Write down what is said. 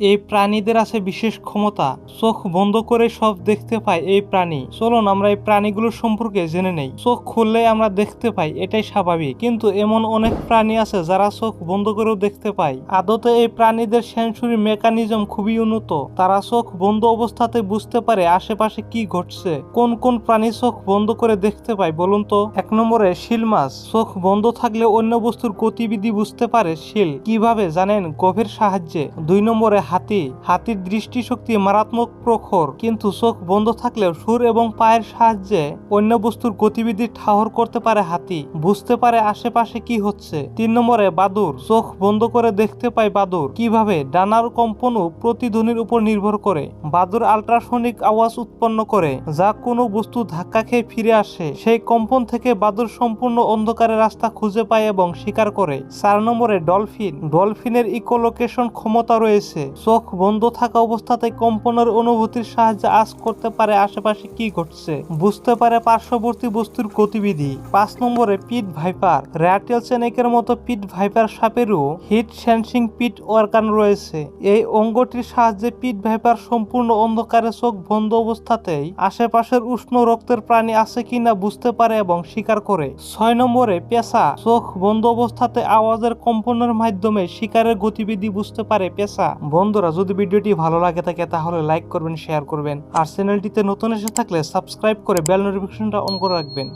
এই প্রাণীদের আছে বিশেষ ক্ষমতা। চোখ বন্ধ করে সব দেখতে পায় এই প্রাণী। চলুন আমরা এই প্রাণীগুলোর সম্পর্কে জেনে নেই। চোখ খুললে আমরা দেখতে পাই, এটাই স্বাভাবিক। কিন্তু এমন অনেক প্রাণী আছে যারা চোখ বন্ধ করেও দেখতে পায়। আদতে এই প্রাণীদের সেন্সুরি মেকানিজম খুবই উন্নত। তারা চোখ বন্ধ অবস্থাতে বুঝতে পারে আশেপাশে কি ঘটছে। কোন কোন প্রাণী চোখ বন্ধ করে দেখতে পায় বলুন তো? এক নম্বরে শিল মাছ। চোখ বন্ধ থাকলে অন্য বস্তুর গতিবিধি বুঝতে পারে শিল। কীভাবে জানেন? গভীর সাহায্যে। দুই নম্বরে হাতি। হাতির দৃষ্টিশক্তি মারাত্মক প্রখর, কিন্তু চোখ বন্ধ থাকলেও সুর এবং পায়ের সাহায্যে অন্য বস্তুর গতিবিধি ঠাহর করতে পারে হাতি। বুঝতে পারে আশেপাশে কি হচ্ছে। তিন নম্বরে, বাদুর। চোখ বন্ধ করে দেখতে পায় বাদুর। কীভাবে? ডানার কম্পন ও প্রতিধ্বনির উপর নির্ভর করে। বাদুর আল্ট্রাসনিক আওয়াজ উৎপন্ন করে, যা কোনো বস্তু ধাক্কা খেয়ে ফিরে আসে। সেই কম্পন থেকে বাদুর সম্পূর্ণ অন্ধকারের রাস্তা খুঁজে পায় এবং শিকার করে। চার নম্বরে, ডলফিন। ডলফিনের ইকোলোকেশন ক্ষমতা রয়েছে। চোখ বন্ধ থাকা অবস্থাতে কম্পনের অনুভূতির সাহায্যে আজ করতে পারে আশেপাশে কি ঘটছে? বুঝতে পারে পার্শ্ববর্তী বস্তুর গতিবিধি। পাঁচ নম্বরে পিট ভাইপার। র্যাটেল চেনেকের মতো পিট ভাইপার সাপেরও হিট সেন্সিং পিট অর্গান রয়েছে। এই অঙ্গটির সাহায্যে পিট ভাইপার সম্পূর্ণ অন্ধকারে চোখ বন্ধ অবস্থাতেই আশেপাশের উষ্ণ রক্তের প্রাণী আছে কিনা বুঝতে পারে এবং শিকার করে। ছয় নম্বরে পেশা চোখ বন্ধ অবস্থাতে আওয়াজের কম্পনের মাধ্যমে শিকারের গতিবিধি বুঝতে পারে পেশা বন্ধুরা, যদি ভিডিওটি ভালো লাগে থাকে, তাহলে লাইক করবেন শেয়ার করবেন। আর চ্যানেলটিতে নতুন এসে থাকলে সাবস্ক্রাইব করে বেল নোটিফিকেশনটা অন করে রাখবেন।